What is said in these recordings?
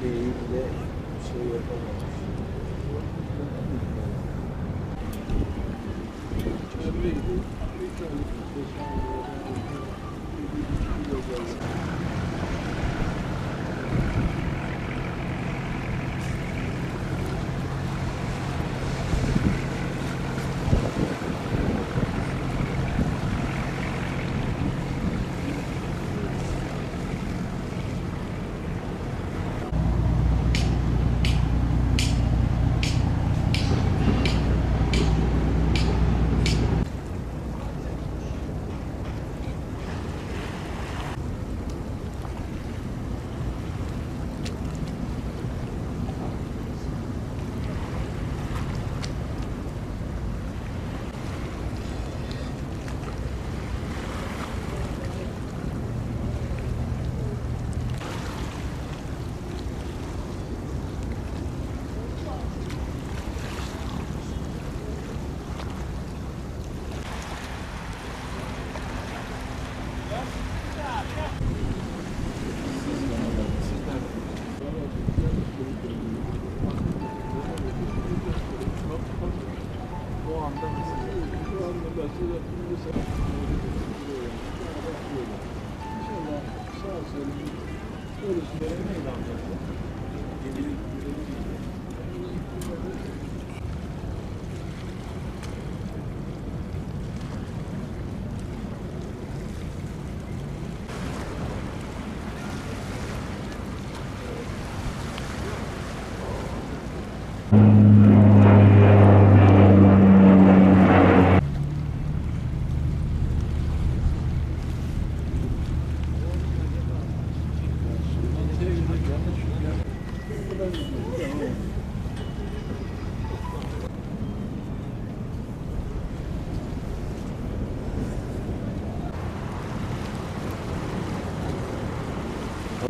şeyi bile şey yapamamış. O İnşallah sağ salim ölüsüne meydan verecek. Yedilik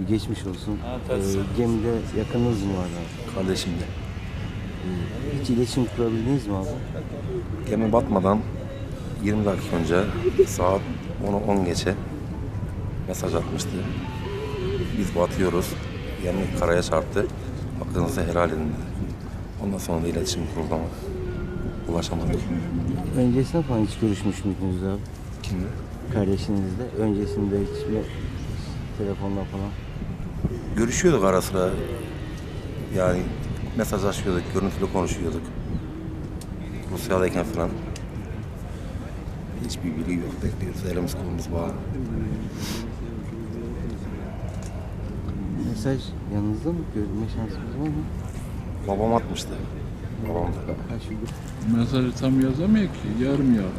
Geçmiş olsun. Ee, gemide yakınınız mı var abi? Kardeşimle. Hiç iletişim kurabildiniz mi abi? Gemi batmadan 20 dakika önce saat 10'u 10 geçe mesaj atmıştı. Biz batıyoruz. Gemi karaya çarptı. Hakkınızı helal edin dedi. Ondan sonra da iletişim kuruldu ama ulaşamadık. Öncesinde falan hiç görüşmüş müydünüz abi? Kimle? Kardeşinizle. Öncesinde hiç mi telefonla falan? Görüşüyorduk ara sıra. Yani mesajlaşıyorduk, görüntülü konuşuyorduk. Rusya'dayken falan. Hiçbir bilgi yok. Bekliyoruz. Elimiz kolumuz bağlı. Mesaj yanınızda mı? Görme şansınız var mı? Babam atmıştı. Babam da. Mesajı tam yazamıyor ki. Yarım yarım.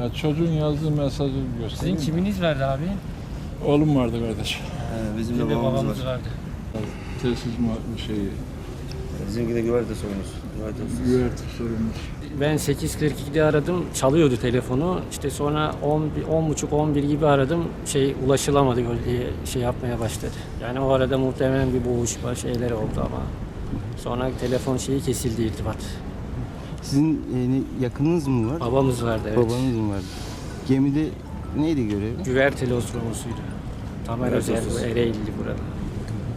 Ya çocuğun yazdığı mesajı göstereyim. Sizin mi? kiminiz vardı abi? Oğlum vardı kardeş. bizim Bizim de babamız vardı. Tesis ma- şeyi, Bizimki de güverte sorunuz. Güverte sorumlusu. Ben 8.42'de aradım, çalıyordu telefonu. İşte sonra 10 buçuk 11 gibi aradım. Şey ulaşılamadı diye şey yapmaya başladı. Yani o arada muhtemelen bir boğuşma şeyler oldu ama sonra telefon şeyi kesildi irtibat. Sizin e, yakınınız mı var? Babamız vardı evet. Babanız mı vardı? Gemide neydi görevi? Güverteli osurmasıydı. Tamer osurması. Ereğli burada.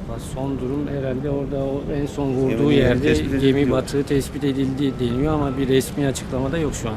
Bak Son durum herhalde orada o en son vurduğu yeri yerde tespit gemi batığı tespit edildi deniyor ama bir resmi açıklamada yok şu an.